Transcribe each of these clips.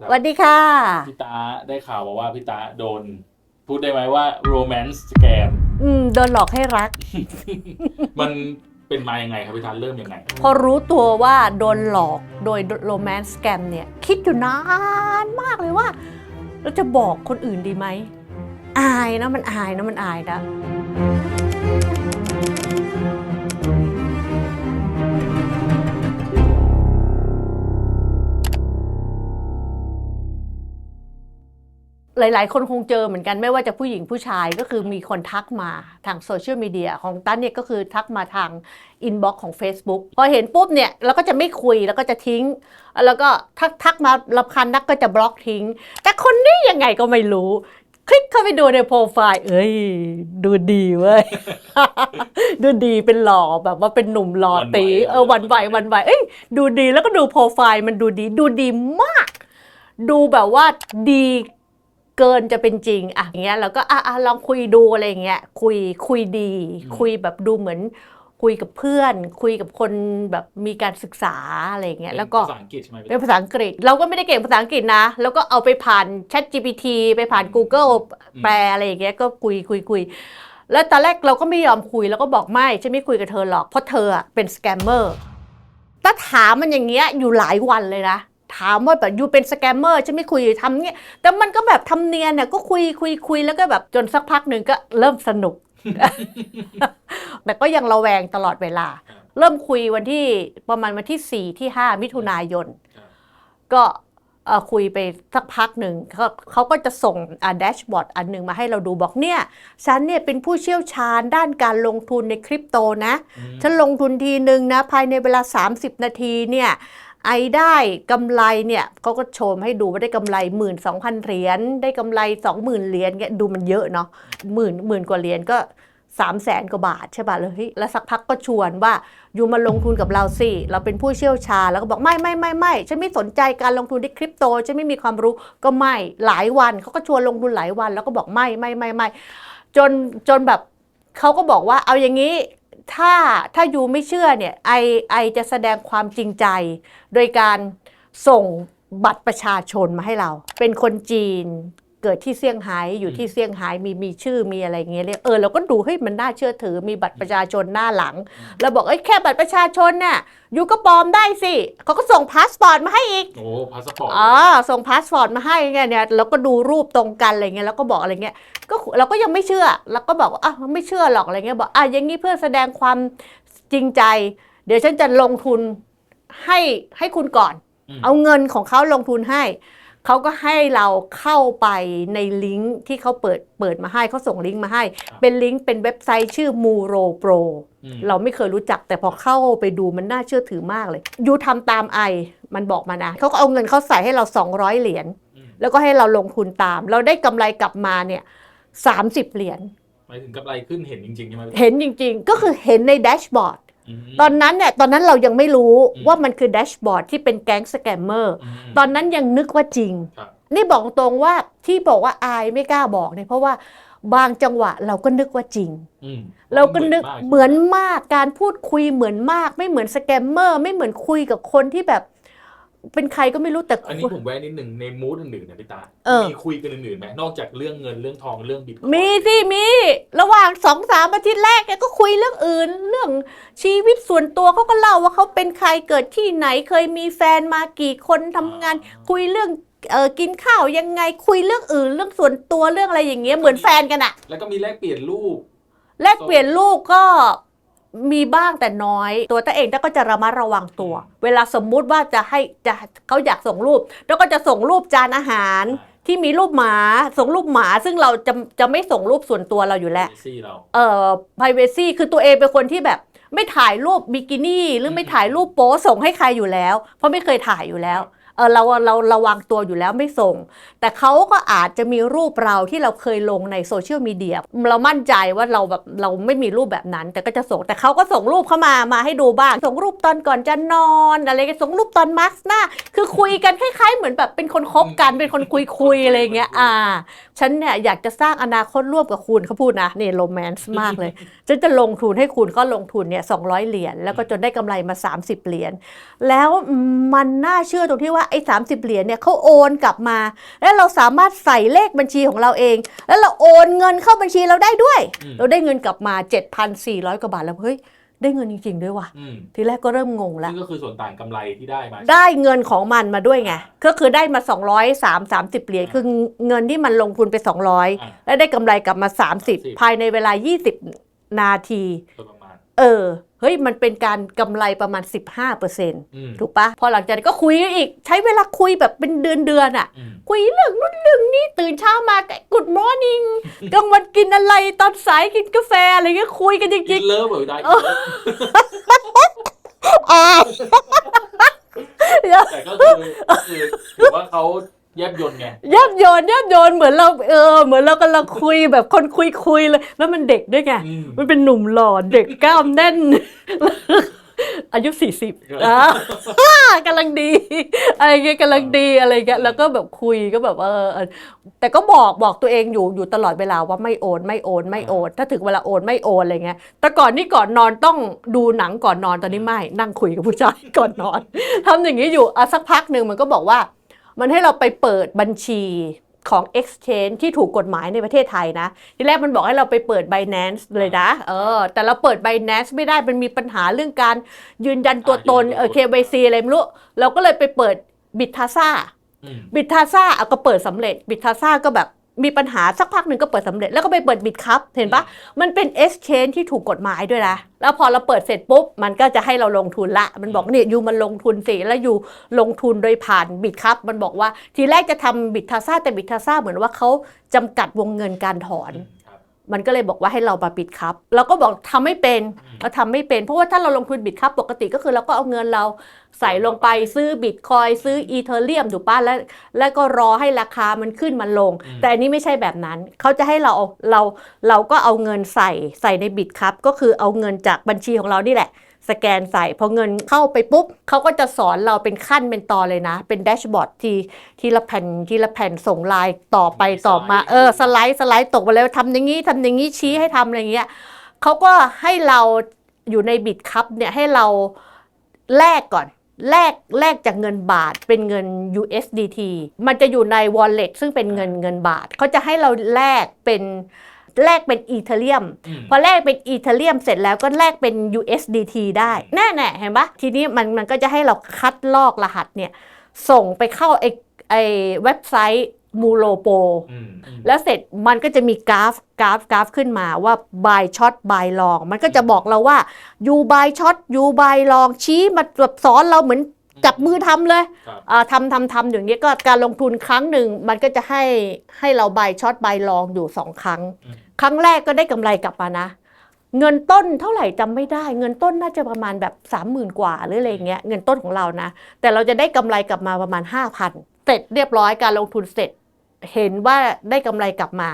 สวัสดีค่ะ พี่ตาได้ข่าวมาว่าพี่ตาโดน พูดได้ไหมว่า romance scam อืมโดนหลอกให้รัก มันเป็นมายังไงครับพี่ตาเริ่มยังไง พอรู้ตัวว่าโดนหลอกโดยโรแมนต์สแกมเนี่ย คิดอยู่นานมากเลยว่า เราจะบอกคนอื่นดีไหม อายนะมันอายนะมันอายนะ หลายๆ คนคงเจอเหมือนกันไม่ว่าจะผู้หญิงผู้ชายก็คือมีคนทักมาทางโซเชียลมีเดียของตั้นเนี่ยก็คือทักมาทางอินบ็อกซ์ของ Facebook พอเห็นปุ๊บเนี่ยเราก็จะไม่คุยแล้วก็จะทิ้ง แล้วก็ทักทักมาลำคันนักก็จะบล็อกทิ้ง แต่คนนี้ยังไงก็ไม่รู้ คลิกเข้าไปดูในโปรไฟล์ เอ้ย ดูดีเว้ย ดูดีเป็นหล่อแบบว่าเป็นหนุ่มหล่อตีเออหวันไหวหวันไหวเอ้ยดูดีแล้วก็ดูโปรไฟล์มันดูดีดูดีมาก ดูแบบว่าดี เกินจะเป็นจริงอะอย่างเงี้ยเราก็อะอะลองคุยดูอะไรอย่างเงี้ยคุยคุยดี คุยแบบดูเหมือนคุยกับเพื่อน คุยกับคนแบบมีการศึกษาอะไรอย่างเงี้ยแล้วก็ภาษาอังกฤษใช่ไหมพี่เป็นภาษาอังกฤษ เราก็ไม่ได้เก่งภาษาอังกฤษนะ แล้วก็เอาไปผ่าน Chat GPT ไปผ่าน Google แปลอะไรอย่างเงี้ยก็คุยคุยคุยแล้วตอนแรกเราก็ไม่ยอมคุยแล้วก็บอกไม่ฉันไม่คุยกับเธอหรอกเพราะเธออะเป็นสแกมเมอร์ถ้าถามมันอย่างเงี้ยอยู่หลายวันเลยนะ ถามว่าแบบยูเป็นสแกมเมอร์ฉันไม่คุยทำเงี้ยแต่มันก็แบบทำเนียนเนี่ยก็คุยคุยคุยแล้วก็แบบจนสักพักหนึ่งก็เริ่มสนุก แต่ก็ยังระแวงตลอดเวลา เริ่มคุยวันที่ประมาณวันที่ 4 ที่ 5 มิถุนายนครับก็เอ่อคุยไปสักพักหนึ่งเขาเขาก็จะส่งอ่าแดชบอร์ดอันหนึ่งมาให้เราดูบอกเนี่ย ฉันเนี่ยเป็นผู้เชี่ยวชาญด้านการลงทุนในคริปโตนะอืมฉันลงทุนทีหนึ่งนะ ภายในเวลา 30 นาทีเนี่ย ไอได้กำไรเนี่ยเขาก็โชว์มให้ดูว่าได้กำไร1 2 0 0 0เหรียญได้กำไร20,000เหรียญเนี่ยดูมันเยอะเนาะหมื่นหมื่นกว่าเหรียญก็3 0 0แสนกว่าบาทใช่ป่ะเลยเฮ้ยแล้วสักพักก็ชวนว่าอยู่มาลงทุนกับเราสิ เราเป็นผู้เชี่ยวชาญแล้วก็บอกไม่ไม่ไม่ไม่ฉันไม่สนใจการลงทุนในคริปโตฉันไม่มีความรู้ก็ไม่หลายวันเขาก็ชวนลงทุนหลายวันแล้วก็บอกไม่ไม่ไม่ไม่จนจนแบบเขาก็บอกว่าเอาอย่างนี้ ถ้าถ้ายูไม่เชื่อเนี่ยไอไอจะแสดงความจริงใจ โดยการส่งบัตรประชาชนมาให้เรา เป็นคนจีน เกิดที่เซี่ยงไฮ้อยู่ที่เซี่ยงไฮ้มีมีชื่อมีอะไรอย่างเงี้ยเลยเออเราก็ดูเฮ้ยมันน่าเชื่อถือมีบัตรประชาชนหน้าหลังแล้วบอกเอ้ยแค่บัตรประชาชนน่ะยูก็ปลอมได้สิเขาก็ส่งพาสปอร์ตมาให้อีกโอ้พาสปอร์ตอ๋อส่งพาสปอร์ตมาให้ไงเนี่ยแล้วก็ดูรูปตรงกันอะไรเงี้ยแล้วก็บอกอะไรเงี้ยก็เราก็ยังไม่เชื่อแล้วก็บอกว่าอะไม่เชื่อหรอกอะไรเงี้ยบอกอะอย่างนี้เพื่อแสดงความจริงใจ เดี๋ยวฉันจะลงทุนให้ให้คุณก่อนอืมเอาเงินของเขาลงทุนให้ เขาก็ให้เราเข้าไปในลิงก์ที่เขาเปิดเปิดมาให้เขาส่งลิงก์มาให้ เป็นลิงก์เป็นเว็บไซต์ชื่อ Muro Pro อืมเราไม่เคยรู้จักแต่พอเข้าไปดูมันน่าเชื่อถือมากเลยยูทำตามไอมันบอกมานะเขาก็เอาเงินเขาใส่ให้เรา 200 เหรียญอืมแล้วก็ให้เราลงทุนตาม เราได้กำไรกลับมาเนี่ย30เหรียญหมายถึงกำไรขึ้นเห็นจริงๆใช่ไหมพี่เห็นจริง ๆ ก็คือเห็นในแดชบอร์ดม ตอนนั้นเนี่ยตอนนั้นเรายังไม่รู้อืมว่ามันคือแดชบอร์ดที่เป็นแก๊งสแกมเมอร์อืมตอนนั้นยังนึกว่าจริงครับนี่บอกตรงว่าที่บอกว่าอายไม่กล้าบอกเนี่ยเพราะว่าบางจังหวะเราก็นึกว่าจริงอืมเราก็นึกมากเหมือนมากการพูดคุยเหมือนมาก ไม่เหมือนสแกมเมอร์ ไม่เหมือนคุยกับคนที่แบบ เป็นใครก็ไม่รู้แต่อันนี้ผมแวะนิดหนึ่งในมูดอื่นๆนะพี่ตาเออมีคุยกันอื่นๆไหมนอกจากเรื่องเงินเรื่องทองเรื่องบิตคอยมีสิมี ระหว่างสองสามอาทิตย์แรกแกก็คุยเรื่องอื่น เรื่องชีวิตส่วนตัวเขาก็เล่าว่าเขาเป็นใครเกิดที่ไหนเคยมีแฟนมากี่คนทำงาน คุยเรื่องเออกินข้าวยังไงคุยเรื่องอื่น เรื่องส่วนตัวเรื่องอะไรอย่างเงี้ยเหมือนแฟนกันอะแล้วก็มีแลกเปลี่ยนรูปแลกเปลี่ยนลูกก็ มีบ้างแต่น้อย ตัวต้าเองต้าก็จะระมัดระวังตัว เวลาสมมุติว่าจะให้จะเขาอยากส่งรูปแล้วก็จะส่งรูปจานอาหาร ที่มีรูปหมาส่งรูปหมา ซึ่งเราจะจะไม่ส่งรูปส่วนตัวเราอยู่แล้วซี่เรา เอ่อ privacy คือตัวเองเป็นคนที่แบบไม่ถ่ายรูปบิกินี่หรือไม่ถ่ายรูปโป๊ส่งให้ใครอยู่แล้ว เพราะไม่เคยถ่ายอยู่แล้ว เออเราเราระวังตัวอยู่แล้วไม่ส่ง แต่เขาก็อาจจะมีรูปเราที่เราเคยลงในโซเชียลมีเดียเรามั่นใจว่าเราแบบเราไม่มีรูปแบบนั้น แต่ก็จะส่งแต่เขาก็ส่งรูปเข้ามามาให้ดูบ้าง ส่งรูปตอนก่อนจะนอนอะไรกันส่งรูปตอนมาร์กหน้า คือคุยกันคล้ายๆ เหมือนแบบเป็นคนคบกันเป็นคนคุยคุยๆอะไรเงี้ยอ่า ฉันเนี่ยอยากจะสร้างอนาคตร่วมกับคุณเขาพูดนะนี่โรแมนต์มากเลยฉันจะลงทุนให้คุณก็ลงทุนเนี่ยสองเหรียญแล้วก็จนได้กำไรมา 30 เหรียญแล้วมันน่าเชื่อตรงที่ว่าไอ้สาเหรียญเนี่ยเขาโอนกลับมา แล้วเราสามารถใส่เลขบัญชีของเราเอง แล้วเราโอนเงินเข้าบัญชีเราได้ด้วยอืมเราได้เงินกลับมา 7,400 กว่าบาทแล้วเฮ้ยได้เงินจริง ๆ ด้วยว่ะอืมทีแรกก็เริ่มงงแล้วซึ่งก็คือส่วนต่างกำไรที่ได้มา ได้เงินของมันมาด้วยไง ก็คือได้มา 200 3 30 เหรียญ คือเงินที่มันลงทุนไปอะ200 แล้วได้กำไรกลับมา30 30 ภายในเวลา 20 นาทีโดยประมาณเออเฮ้ยมันเป็นการกำไรประมาณ 15%เอืมถูกปะพอหลังจากนั้นก็คุยกันอีกใช้เวลาคุยแบบเป็นเดือนเดือนๆอะอืมคุยเรื่องนู้นเรื่องนี้ตื่นเช้ามากุดมอร์นิ่งกลางวันกินอะไรตอนสายกินกาแฟอะไรเงี้ยคุยกันจกิรินงเลิฟแบบได้ๆอ่าแต่ก็คือก็คือถือว่าเขา แยบยนต์ไงยับโยนยับโยนเหมือนเราเออ เหมือนเรากำลังคุยแบบคนคุยคุยเลย แล้วมันเด็กด้วยไงอืมมันเป็นหนุ่มหล่อเด็กกล้ามแน่น อายุสี่สิบอะกำลังดี อะไรเงี้ยกำลังดีอะไรเงี้ยแล้วก็แบบคุยก็แบบเออเออแต่ก็บอกบอกตัวเองอยู่อยู่ตลอดเวลาว่าไม่โอน ไม่โอน ไม่โอน ถ้าถึงเวลาโอนไม่โอนอะไรเงี้ยแต่ก่อนนี่ก่อนนอนต้องดูหนังก่อนนอนตอนนี้ไม่นั่งคุยกับผู้ชายก่อนนอนทำอย่างนี้อยู่อะสักพักหนึ่งมันก็บอกว่า มันให้เราไปเปิดบัญชีของ exchange ที่ถูกกฎหมายในประเทศไทยนะ ทีแรกมันบอกให้เราไปเปิด Binance เลยนะ เออ แต่เราเปิด Binance ไม่ได้ มันมีปัญหาเรื่องการยืนยันตัวตน เออ KYC อะไรไม่รู้ เราก็เลยไปเปิด b i t t a s a อืมบิ t ทาซ่าเอาก็เปิดสำเร็จบิ t ทาซ่าก็แบบ มีปัญหาสักพักหนึ่งก็เปิดสำเร็จแล้วก็ไปเปิดบิตครับเห็นปะมันเป็น exchange ที่ถูกกฎหมายด้วยนะแล้วพอเราเปิดเสร็จปุ๊บ มันก็จะให้เราลงทุนละ มันบอกเนี่ยยูมันลงทุนสิแล้วยูลงทุนโดยผ่านบิตครับ มันบอกว่าทีแรกจะทำบิตทาซ่าแต่บิตทาซ่าเหมือนว่าเขาจำกัดวงเงินการถอนครับ มันก็เลยบอกว่าให้เรามาบิดครับเราก็บอกทำไม่เป็นอืมเราทำไม่เป็น เพราะว่าถ้าเราลงทุนบิตครับปกติก็คือเราก็เอาเงินเราใส่ลงไปซื้อบิตคอยซื้ออีเทเรียมถูกป่ะแล้ว แล้วก็รอให้ราคามันขึ้นมันลง แต่อันนี้ไม่ใช่แบบนั้น เขาจะให้เราเอาเราเราก็เอาเงินใส่ใส่ในบิตครับก็คือเอาเงินจากบัญชีของเรานี่แหละ สแกนใส่พอเงินเข้าไปปุ๊บเขาก็จะสอนเราเป็นขั้นเป็นตอนเลยนะ เป็นแดชบอร์ดทีทีละแผ่นทีละแผ่นส่งไลน์ต่อไปต่อมาเออสไลด์สไลด์ตกมาแล้วทำอย่างนี้ทำอย่างนี้ชี้ให้ทำอะไรเงี้ยเขาก็ให้เราอยู่ในบิตคัพเนี่ยให้เราแลกก่อนแลกแลกจากเงินบาทเป็นเงิน USDT มันจะอยู่ใน wallet ซึ่งเป็นเงินเงินบาทเขาจะให้เราแลกเป็น แลกเป็นอีเทเรียมอืมพอแลกเป็นอีเทเรียมเสร็จแล้วก็แลกเป็น USDT ได้ แน่ ๆ เห็นปะทีนี้มันมันก็จะให้เราคัดลอกรหัสเนี่ย ส่งไปเข้าไอไอเว็บไซต์มูโลโปอืมอืมแล้วเสร็จมันก็จะมีกราฟกราฟกราฟขึ้นมาว่า buy short buy long มันก็จะบอกเราว่า you buy short you buy long ชี้มาแบบสอนเราเหมือนจับมือทำเลยครับอ่าทำทำทำอย่างนี้ก็การลงทุนครั้งหนึ่ง มันก็จะให้ให้เรา buy short buy long อยู่สองครั้งอืม ครั้งแรกก็ได้กำไรกลับมานะ เงินต้นเท่าไหร่จำไม่ได้ เงินต้นน่าจะประมาณแบบ3 0,000 กว่าหรืออะไรเงี้ยเงินต้นของเรานะ แต่เราจะได้กำไรกลับมาประมาณ 5,000 เสร็จเรียบร้อยการลงทุนเสร็จ เห็นว่าได้กำไรกลับมา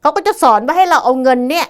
เขาก็จะสอนว่าให้เราเอาเงินเนี่ย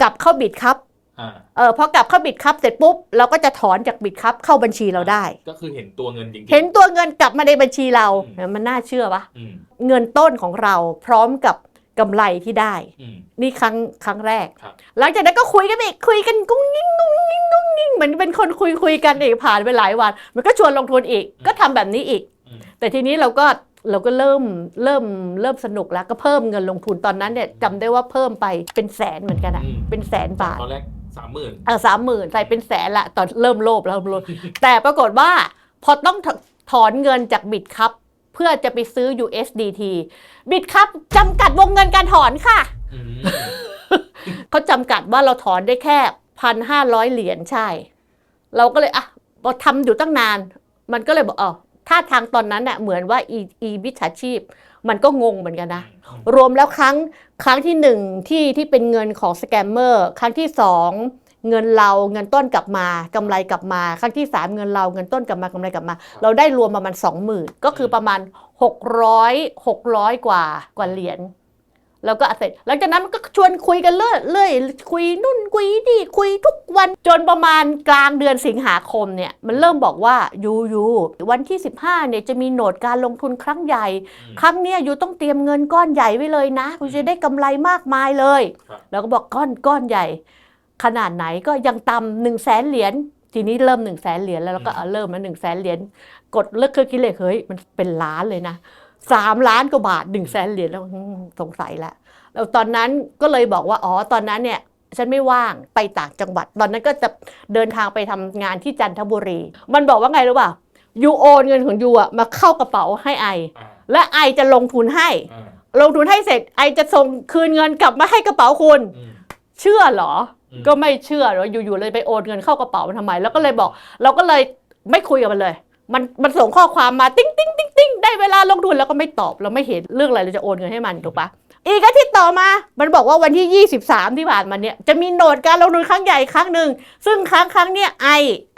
กลับเข้าบิดครับอ่าเออพอกลับเข้าบิดครับเสร็จปุ๊บเราก็จะถอนจากบิดครับเข้าบัญชีเราได้ ก็คือเห็นตัวเงินจริงๆเห็นตัวเงินกลับมาในบัญชีเราอืมมันน่าเชื่อปะอืมเงินต้นของเราพร้อมกับ กำไรที่ได้อืมนี่ครั้งครั้งแรกครับหลังจากนั้นก็คุยกันอีกคุยกันกุ้งยิ่งกุ้งยิ่งกุ้งยิ่งเหมือนเป็นคนคุยคุยกันอีกผ่านไปหลายวัน มันก็ชวนลงทุนอีก ก็ทำแบบนี้อีกอืมแต่ทีนี้เราก็เราก็เริ่มเริ่มเริ่มสนุกแล้วก็เพิ่มเงินลงทุนตอนนั้นเนี่ยจำได้ว่าเพิ่มไปเป็นแสนเหมือนกันอะอืมเป็นแสนบาทตอนแรกสามหมื่นเออสามหมื่นใส่เป็นแสนละตอนเริ่มโลภแล้วเริ่มโลภแต่ปรากฏว่า พอต้องถถอนเงินจากบิตครับ เพื่อจะไปซื้อ USDT บิตครับจำกัดวงเงินการถอนค่ะอืมเขาจำกัดว่าเราถอนได้แค่พันห้าร้อยเหรียญใช่ เราก็เลยอะพอทำอยู่ตั้งนาน มันก็เลยบอกอ๋อท่าทางตอนนั้นเน่ะเหมือนว่าอีอีวิชาชีพ มันก็งงเหมือนกันนะ รวมแล้วครั้งครั้งที่หนึ่งที่ที่เป็นเงินของสแกมเมอร์ ครั้งที่สอง เงินเราเงินต้นกลับมากำไรกลับมา ครั้งที่สามเงินเราเงินต้นกลับมากำไรกลับมา เราได้รวมประมาณสองหมื่นก็คือประมาณหกร้อยหกร้อยกว่ากว่าเหรียญแล้วก็เสร็จหลังจากนั้นมันก็ชวนคุยกันเรื่อยเรื่อยคุยนู่นคุยนี่คุยทุกวันจนประมาณกลางเดือนสิงหาคมเนี่ย มันเริ่มบอกว่ายูยูวันที่ 15เนี่ยจะมีโหนดการลงทุนครั้งใหญ่อืมครั้งเนี้ยยูต้องเตรียมเงินก้อนใหญ่ไว้เลยนะคุณจะได้กำไรมากมายเลยครับแล้วก็บอกก้อนก้อนใหญ่ ขนาดไหนก็ยังต่ำหนึ่งแสนเหรียญทีนี้เริ่มหนึ่งแสนเหรียญแล้วเราก็เอาเริ่มมาหนึ่งแสนเหรียญกดเลิกเครื่องคิดเลขเฮ้ยมันเป็นล้านเลยนะสามล้านกว่าบาทหนึ่งแสนเหรียญแล้วอืมสงสัยละแล้วตอนนั้นก็เลยบอกว่าอ๋อตอนนั้นเนี่ยฉันไม่ว่างไปต่างจังหวัด ตอนนั้นก็จะเดินทางไปทำงานที่จันทบุรี มันบอกว่าไงรู้ป่ะยูโอนเงินของยูอะมาเข้ากระเป๋าให้ไออ่าและไอจะลงทุนให้อ่าลงทุนให้เสร็จไอจะส่งคืนเงินกลับมาให้กระเป๋าคุณอืมเชื่อเหรออืม ก็ไม่เชื่อหรออยู่ๆเลยไปโอนเงินเข้ากระเป๋ามันทำไม แล้วก็เลยบอก เราก็เลยไม่คุยกับมันเลย มันมันส่งข้อความมา ติ้งติ้งติ้งติ้งได้เวลาลงทุนแล้วก็ไม่ตอบเราไม่เห็นเรื่องอะไรเราจะโอนเงินให้มันถูกปะ อีกอาทิตย์ต่อมา มันบอกว่าวันที่ 23 ที่ผ่านมาเนี่ย จะมีโหนดการลงทุนครั้งใหญ่ครั้งหนึ่ง ซึ่งครั้งครั้งเนี่ยไอ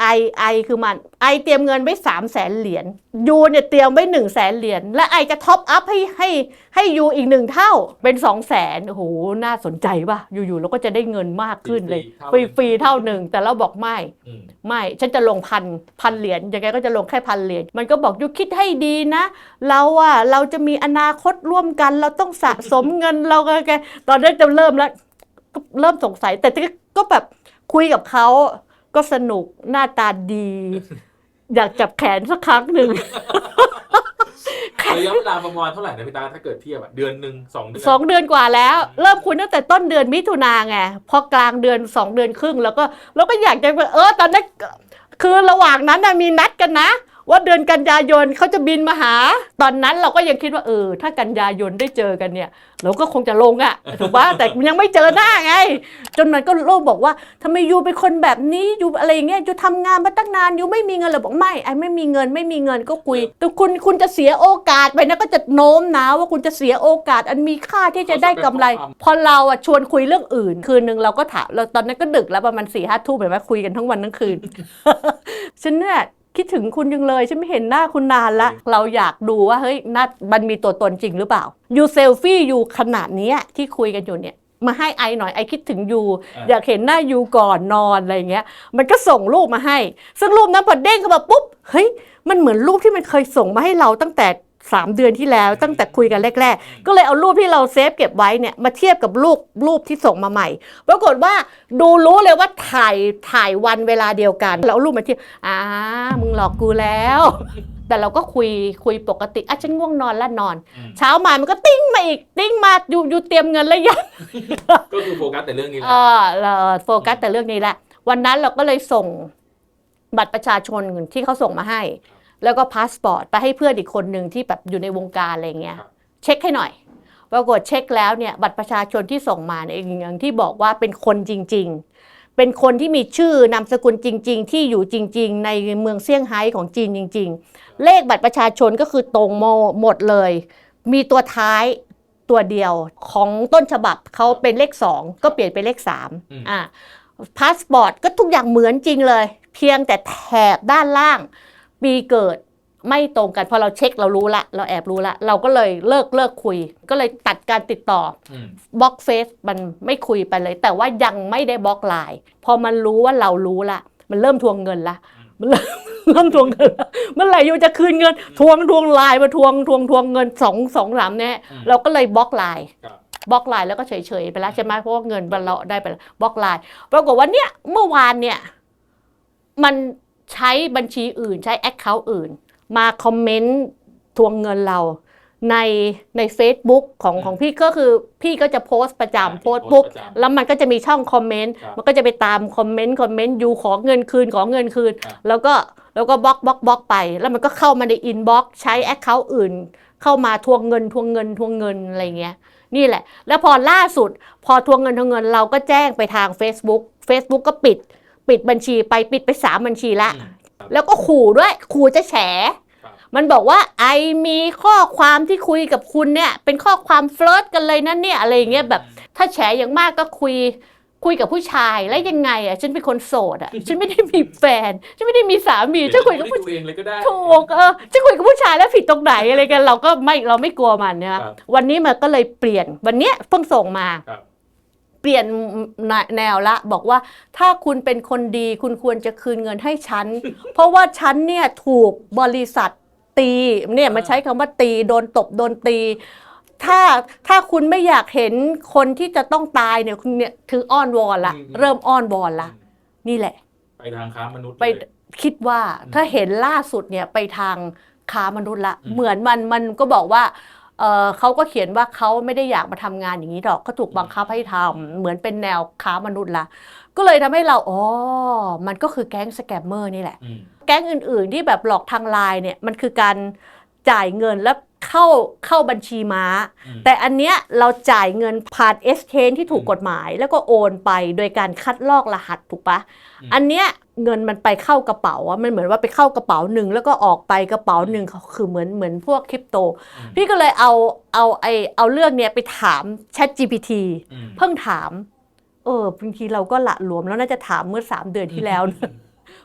ไอไอคือมันไอเตรียมเงินไว้3 0 0แสนเหรียญยูเนี่ยเตรียมไว้1 0 0 0 0แสนเหรียญ และไอจะท็อปอัพให้ให้ให้ยูอีกหนึ่งเท่าเป็น 2 0 0แสนโอ้โห น่าสนใจป่ะ อยู่ๆเราก็จะได้เงินมากขึ้นเลย ฟรีฟรีๆเท่าหนึ่ง แต่เราบอกไม่อืมไม่ ฉันจะลงพันพันเหรียญ ยังไงก็จะลงแค่พันเหรียญ มันก็บอกยูคิดให้ดีนะ เราอะเราจะมีอนาคตร่วมกัน เราต้องสะสมเงินเราก็แกตอนนั้นจะเริ่มแล้วก็เริ่มสงสัย แต่ก็แบบคุยกับเขาก็สนุกหน้าตาดี อยากจับแขนสักครั้งหนึ่งระยะเวลาประมาณเท่าไหร่นะพี่ตาถ้าเกิดเทียบอะเดือนหนึ่งสองเดือนสองเดือนกว่าแล้ว เริ่มคุยตั้งแต่ต้นเดือนมิถุนาไงพอกลางเดือนสองเดือนครึ่งแล้วก็แล้วก็อยากจะเออตอนนั้นคือระหว่างนั้นน่ะมีนัดกันนะ ว่าเดือนกันยายนเขาจะบินมาหา ตอนนั้นเราก็ยังคิดว่าเออ ถ้ากันยายนได้เจอกันเนี่ย เราก็คงจะลงอะ่ะถูกปะแต่ยังไม่เจอหน้าไง จนมันก็โลกบอกว่าทำไมยูเป็นคนแบบนี้ยูอะไรอย่างเงี้ยยูทำงานมาตั้งนานยูไม่มีเงินเลยบอกไม่ไอ้ไม่มีเงินไม่มีเงินก็คุย แต่คุณคุณจะเสียโอกาสไปนะก็จะโน้มน้าวว่าคุณจะเสียโอกาส อันมีค่าที่จะได้กำไร พอเราอะชวนคุยเรื่องอื่น คืนหนึ่งเราก็ถามเราตอนนั้นก็ดึกแล้วประมาณสี่ห้าทุ่มเห็นไหมคุยกันทั้งวันทั้งคืนฉันเนี่ย คิดถึงคุณยังเลยฉันไม่เห็นหน้าคุณนานละ เราอยากดูว่าเฮ้ยหน้ามันมีตัวตนจริงหรือเปล่ายูเซลฟี่อยู่ขนาดเนี้ยที่คุยกันอยู่เนี่ยมาให้ไอหน่อยไอคิดถึงยูอะอยากเห็นหน้ายูก่อนนอนอะไรเงี้ย มันก็ส่งรูปมาให้ ซึ่งรูปนั้นพอเด้งเข้ามาปุ๊บเฮ้ยมันเหมือนรูปที่มันเคยส่งมาให้เราตั้งแต่ สามเดือนที่แล้ว ตั้งแต่คุยกันแรก ๆ ก็เลยเอารูปที่เราเซฟเก็บไว้เนี่ยมาเทียบกับรูปรูปที่ส่งมาใหม่ปรากฏว่าดูรู้เลยว่าถ่ายถ่ายวันเวลาเดียวกันแล้วเอารูปมาเทียบอ่ามึงหลอกกูแล้ว แต่เราก็คุยคุยปกติอะฉันง่วงนอนแล้วนอนอืมเช้ามามันก็ติ้งมาอีกติ้งมาอยู่อยู่เตรียมเงินแล้วยังก็คือโฟกัสแต่เรื่องนี้แหเอละอเราโฟกัสแต่เรื่องนี้แหละ วันนั้นเราก็เลยส่งบัตรประชาชนที่เขาส่งมาให้ แล้วก็พาสปอร์ตไปให้เพื่อนอีกคนหนึ่งที่แบบอยู่ในวงการอะไรเงี้ยครับเช็คให้หน่อยปรากฏเช็คแล้วเนี่ยบัตรประชาชนที่ส่งมาเนี่ยอย่างที่บอกว่าเป็นคนจริง ๆ เป็นคนที่มีชื่อนามสกุลจริง ๆ ที่อยู่จริง ๆ ในเมืองเซี่ยงไฮ้ของจีนจริง ๆ เลขบัตรประชาชนก็คือตรงโมหมดเลย มีตัวท้ายตัวเดียวของต้นฉบับเขาเป็นเลข2ก็เปลี่ยนเป็นเลข3อ่าพาสปอร์ตก็ทุกอย่างเหมือนจริงเลย เพียงแต่แถบด้านล่าง ปีเกิดไม่ตรงกันพอเราเช็คเรารู้ละ เราแอบรู้ละ เราก็เลยเลิกเลิกคุย ก็เลยตัดการติดต่ออืมบล็อกเฟซมันไม่คุยไปเลย แต่ว่ายังไม่ได้บล็อกไลน์พอมันรู้ว่าเรารู้ละ มันเริ่มทวงเงินละมันเริ่มเริ่มทวงเงินละเมื่อไหร่ยูจะคืนเงิน ทวงทวงไลน์มาทวงทวงทวงเงินสองสองสามเนี่ยอืมเราก็เลยบล็อกไลน์ครับบล็อกไลน์แล้วก็เฉยๆไปแล้วใช่ไหมเพราะว่าเงินเราได้ไปแล้วบล็อกไลน์ปรากฏว่าเนี่ยเมื่อวานเนี่ย มัน ใช้บัญชีอื่น ใช้แอคเคาท์อื่น มาคอมเมนต์ทวงเงินเรา ในใน Facebook ของอืมของพี่ก็คือพี่ก็จะโพสต์ประอ่าจำโพสต์ปุ๊บโพสต์ประจำแล้วมันก็จะมีช่องคอมเมนต์ครับมันก็จะไปตามคอมเมนต์คอมเมนต์ยูขอเงินคืนขอเงินคืนครับแล้วก็แล้วก็บล็อกบล็อกบล็อกไป แล้วมันก็เข้ามาในอินบ็อกซ์ใช้แอคเคาท์อื่น เข้ามาทวงเงินทวงเงินทวงเงินอะไรเงี้ยนี่แหละ แล้วพอล่าสุด พอทวงเงินทวงเงินเราก็แจ้งไปทาง Facebook Facebook ก็ปิด ปิดบัญชีไปปิดไปสามบัญชีละอืมครับแล้วก็ขู่ด้วยขู่จะแฉครับมันบอกว่าไอมีข้อความที่คุยกับคุณเนี่ยเป็นข้อความเฟลิร์ตกันเลยนะเนี่ยอะไรอย่างเงี้ยแบบ ถ้าแฉอย่างมากก็คุยคุยกับผู้ชายแล้วยังไงอะฉันเป็นคนโสดอะฉันไม่ได้มีแฟนฉันไม่ได้มีสามีฉันคุยกับผู้ตัวเองเลยก็ได้ถูกเออจะคุยกับผู้ชายแล้วผิดตรงไหนอะไรกันเราก็ไม่เราไม่กลัวมันนะครับวันนี้มันก็เลยเปลี่ยนวันเนี้ยเพิ่งส่งมาครับ เปลี่ยนแนวละ บอกว่าถ้าคุณเป็นคนดี คุณควรจะคืนเงินให้ฉัน เพราะว่าฉันเนี่ยถูกบริษัทตีเนี่ยมาใช้คำว่าตีโดนตบโดนตีถ้าถ้าคุณไม่อยากเห็นคนที่จะต้องตายเนี่ยคุณเนี่ยคืออ้อนวอนละอืมเริ่มอ้อนวอนละ นี่แหละ ไปทางค้ามนุษย์ไปเลยคิดว่าอืมถ้าเห็นล่าสุดเนี่ยไปทางค้ามนุษย์ละอืมเหมือนมันมันก็บอกว่า เอ่อเขาก็เขียนว่าเขาไม่ได้อยากมาทำงานอย่างนี้หรอกก็ถูกบังคับให้ทำเหมือนเป็นแนวค้ามนุษย์ละก็เลยทำให้เราอ๋อมันก็คือแก๊งสแกมเมอร์นี่แหละอืมแก๊งอื่น ๆ ที่แบบหลอกทางไลน์เนี่ยมันคือการ จ่ายเงินแล้วเข้าเข้าบัญชีม้าอืมแต่อันเนี้ยเราจ่ายเงินผ่าน s อ n ที่ถูกกฎหมาย แล้วก็โอนไปโดยการคัดลอกรหัสถูกปะอืมอันเนี้ยเงินมันไปเข้ากระเป๋าอะมันเหมือนว่าไปเข้ากระเป๋าหนึ่งแล้วก็ออกไปกระเป๋าหนึ่งคือเหมือนเหมือนพวกคริปโตอืมพี่ก็เลยเอาเอาไอเอาเรื่องเนี้ยไปถาม Chat GPT อืมเพิ่งถาม เออบางทีเราก็ละหลวมแล้วน่าจะถามเมื่อ3เดือนที่แล้วนะ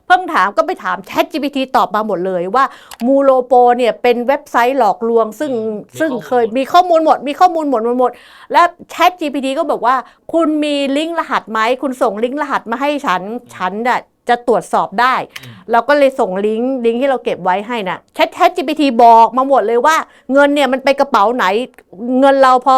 เพิ่งถามก็ไปถาม Chat GPT ตอบมาหมดเลยว่ามูโลโปเนี่ยเป็นเว็บไซต์หลอกลวง ซึ่งอืมซึ่งมีข้อมูลเคยมีข้อมูลหมด มีข้อมูลหมดหมดหมด และ Chat GPT ก็บอกว่า คุณมีลิงก์รหัสไหมคุณส่งลิงก์รหัสมาให้ฉันฉันน่ะจะตรวจสอบได้อืมเราก็เลยส่งลิงก์ลิงก์ที่เราเก็บไว้ให้นะ Chat Chat GPT บอกมาหมดเลยว่า เงินเนี่ยมันไปกระเป๋าไหน เงินเราพอ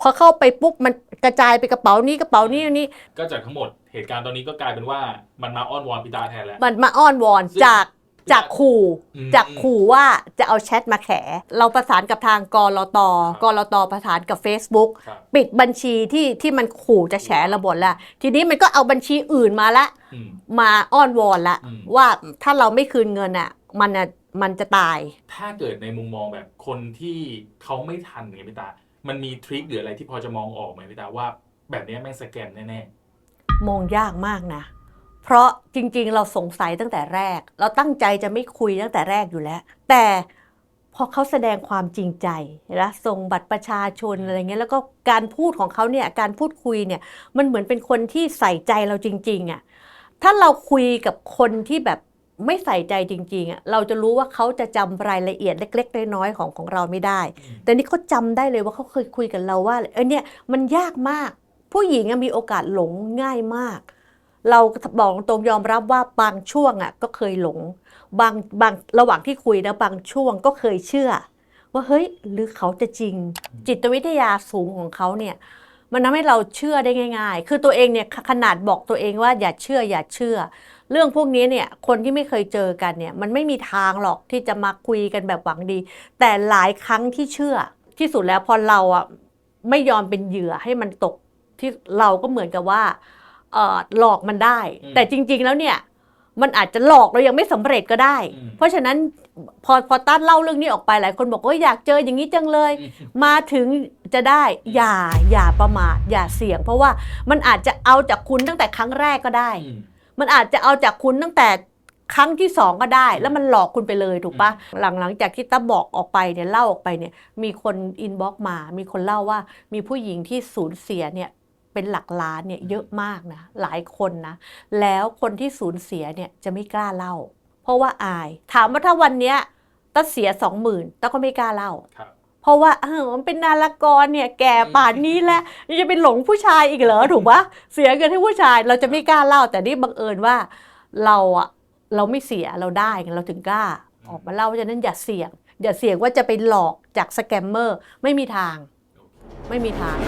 พอเข้าไปปุ๊บมัน กระจายไปกระเป๋านี้กระเป๋านี้อันนี้ ก็จากทั้งหมดเหตุการณ์ตอนนี้ก็กลายเป็นว่ามันมาอ้อนวอนพี่ตาแทนแล้วมันมาอ้อนวอนซึ่งจากจากขู่อืมจากขู่ว่าจะเอาแชทมาแข เราประสานกับทางกรตครับกรตประสานกับ Facebook ครับปิดบัญชีที่ที่มันขู่จะแฉระบบแล้วทีนี้มันก็เอาบัญชีอื่นมาละอืมมาอ้อนวอนละอืมว่าถ้าเราไม่คืนเงินอะ มันอะมันจะตาย ถ้าเกิดในมุมมองแบบคนที่เขาไม่ทันไงพี่ตา มันมีทริคหรืออะไรที่พอจะมองออกไหมพี่ตาว่า แบบนี้แม่งสแกนแน่มองยากมากนะ เพราะจริงๆ เราสงสัยตั้งแต่แรก เราตั้งใจจะไม่คุยตั้งแต่แรกอยู่แล้ว แต่พอเขาแสดงความจริงใจนะส่งบัตรประชาชนอะไรเงี้ยแล้วก็การพูดของเขาเนี่ยการพูดคุยเนี่ยมันเหมือนเป็นคนที่ใส่ใจเราจริงๆอะ่ะถ้าเราคุยกับคนที่แบบ ไม่ใส่ใจจริงๆอะ่ะเราจะรู้ว่าเขาจะจำรายละเอียดเล็ก ๆ น้อยๆของของเราไม่ได้ๆอืมแต่นี่เขาจำได้เลยว่าเขาเคยคุยกับเราว่าเออเนี่ยมันยากมาก ผู้หญิงอะมีโอกาสหลงง่ายมาก เราบอกตรงยอมรับว่าบางช่วงอะก็เคยหลงบางบางระหว่างที่คุยนะบางช่วงก็เคยเชื่อ ว่าเฮ้ยหรือเขาจะจริง จิตวิทยาสูงของเขาเนี่ย มันทำให้เราเชื่อได้ง่าย ๆ คือตัวเองเนี่ยขขนาดบอกตัวเองว่าอย่าเชื่ออย่าเชื่อ เรื่องพวกนี้เนี่ยคนที่ไม่เคยเจอกันเนี่ยมันไม่มีทางหรอกที่จะมาคุยกันแบบหวังดี แต่หลายครั้งที่เชื่อ ที่สุดแล้วพอเราอะไม่ยอมเป็นเหยื่อให้มันตกที่เราก็เหมือนกับว่าเอ่อหลอกมันได้อืมแต่จริง ๆ แล้วเนี่ย มันอาจจะหลอกเรายังไม่สำเร็จก็ได้อืมเพราะฉะนั้นพอพอต้านเล่าเรื่องนี้ออกไปหลายคนบอกว่าอยากเจออย่างนี้จังเลยอืมมาถึงจะได้อย่าอย่าประมาทอย่าเสี่ยง เพราะว่ามันอาจจะเอาจากคุณตั้งแต่ครั้งแรกก็ได้อืมมันอาจจะเอาจากคุณตั้งแต่ครั้งที่สองก็ได้ แล้วมันหลอกคุณไปเลยถูกปะหลังหลังจากที่ตาบอกออกไปเนี่ยเล่าออกไปเนี่ยมีคนอินบ็อกมา มีคนเล่าว่ามีผู้หญิงที่สูญเสียเนี่ย เป็นหลักล้านเนี่ยเยอะมากนะหลายคนนะแล้วคนที่สูญเสียเนี่ยจะไม่กล้าเล่า เพราะว่าอาย ถามว่าถ้าวันเนี้ยต้าเสียสองหมื่นต้าก็ไม่กล้าเล่าครับเพราะว่าเออมันเป็นนารากรเนี่ยแก่ป่านนี้แล้วยังจะเป็นหลงผู้ชายอีกเหรอถูกปะเสียเงินให้ผู้ชายเราจะไม่กล้าเล่า แต่นี่บังเอิญว่าเราอะเราไม่เสียเราได้ไงเราถึงกล้าออกมาเล่าเพราะฉะนั้นอย่าเสี่ยง อย่าเสี่ยงว่าจะไปหลอกจากสแกมเมอร์ไม่มีทาง ไม่มีทาง